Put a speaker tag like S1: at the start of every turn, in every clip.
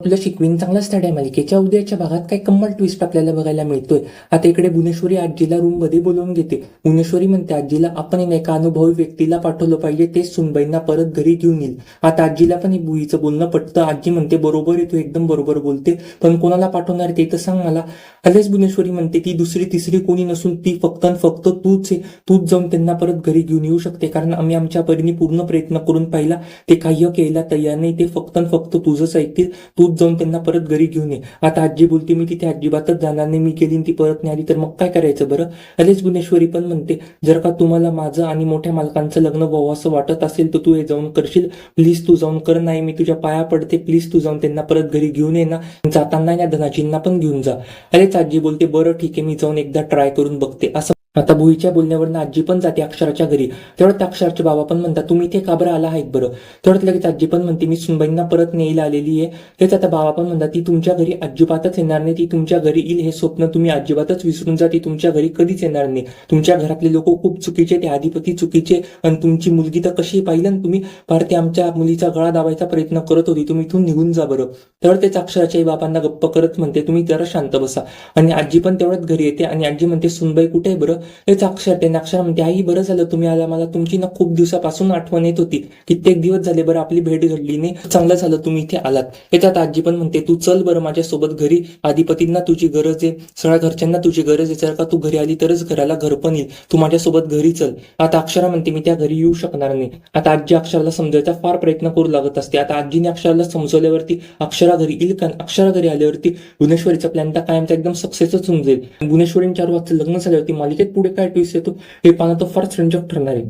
S1: आपलं शिकवीन चांगला आहे मालिकेच्या उद्याच्या भागात काही कम्मल ट्विस्ट आपल्याला बघायला मिळतोय. आता इकडे भुवनेश्वरी आजीला रूममध्ये बोलवून घेते. भुवनेश्वरी म्हणते आजीला आपण एका अनुभवी व्यक्तीला पाठवलं पाहिजे तेच सुनबाईंना परत घरी घेऊन येईल. आता आजीला पण बुईचं बोलणं पटतं. आजी म्हणते बरोबर आहे तू एकदम बरोबर बोलते पण कोणाला पाठवणार ते तर सांग मला. आलेच भुवनेश्वरी म्हणते ती दुसरी तिसरी कोणी नसून ती फक्त फक्त तूच आहे. तूच जाऊन त्यांना परत घरी घेऊन येऊ शकते कारण आम्ही आमच्या परीने पूर्ण प्रयत्न करून पाहिला. ते काही केला तयार नाही ते फक्त फक्त तुझंच ऐकतील. तूच जाऊन त्यांना परत घरी घेऊन ये. आता आजी बोलते मी तिथे अजिबातच जाणार नाही. मी गेली ती परत नाही आली तर मग काय करायचं बरं? अलेच गुणेश्वरी पण म्हणते जर का तुम्हाला माझं आणि मोठ्या मालकांचं लग्न व्हावं असं वाटत असेल तर तू हे जाऊन करशील. प्लीज तू जाऊन कर. नाही मी तुझ्या पाया पडते. प्लीज तू जाऊन त्यांना परत घरी घेऊन ये ना. जाताना या धनाजींना पण घेऊन जा. अरेच आजी बोलते बरं ठीक आहे. मी जाऊन एकदा ट्राय करून बघते. असं आता भुईच्या बोलण्यावरनं आजी पण जाते अक्षराच्या घरी. तेवढ्यात त्या अक्षराचे बाबा पण म्हणतात तुम्ही इथे का बरं आला आहेत बरं? तेवढ्यात लगेच आजी पण म्हणते मी सुनबाईंना परत न्यायला आलेली आहे. तेच आता बाबा पण म्हणतात ती तुमच्या घरी अजिबातच येणार नाही ती तुमच्या घरी येईल हे स्वप्न तुम्ही अजिबातच विसरून जा ती तुमच्या घरी कधीच येणार नाही. तुमच्या घरातले लोक खूप चुकीचे ते अधिपती चुकीचे आणि तुमची मुलगी तर कशी पाहिलं ना तुम्ही फार ते आमच्या मुलीचा गळा दाबायचा प्रयत्न करत होती तुम्ही इथून निघून जा बरं. तर तेच अक्षराच्या बापांना बाबांना गप्प करत म्हणते तुम्ही जरा शांत बसा. आणि आजी पण तेवढ्यात घरी येते आणि आजी म्हणते सुनबाई कुठे आहे बरं? हेच अक्षर ते अक्षर म्हणते आई बरं झालं तुम्ही आला. मला तुमची ना खूप दिवसापासून आठवण येत होती. कित्येक दिवस झाले बरं आपली भेट घडली नाही. चांगलं झालं तुम्ही इथे आलात. याच्यात आजी पण म्हणते तू चल बरं माझ्यासोबत घरी. आधीपतींना तुझी गरज आहे. सगळ्या घरच्यांना तुझी गरज आहे. जर का तू घरी आली तरच घराला घर पण येईल. तू माझ्यासोबत घरी चल. आता अक्षरा म्हणते मी त्या घरी येऊ शकणार नाही. आता आजी अक्षराला समजायचा फार प्रयत्न करू लागत असते. आता आजीने अक्षराला समजवल्यावरती अक्षरा घरी येईल का? अक्षरा घरी आल्यावरती भुवनेश्वरीचा प्लॅन तर कायमचा एकदम सक्सेसच होऊन जाईल. गुणेश्वरी चार वाजता लग्न झाल्यावरती मालिकेत पुढे काय ट्विस्ट येतो? हे पाहणं तर फार रंजक ठरणार आहे.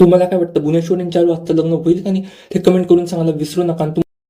S1: तुम्हाला काय वाटतं? भुवनेश्वरी चालू वाजता लग्न होईल का नाही? ते कमेंट करून सांगायला विसरू नका.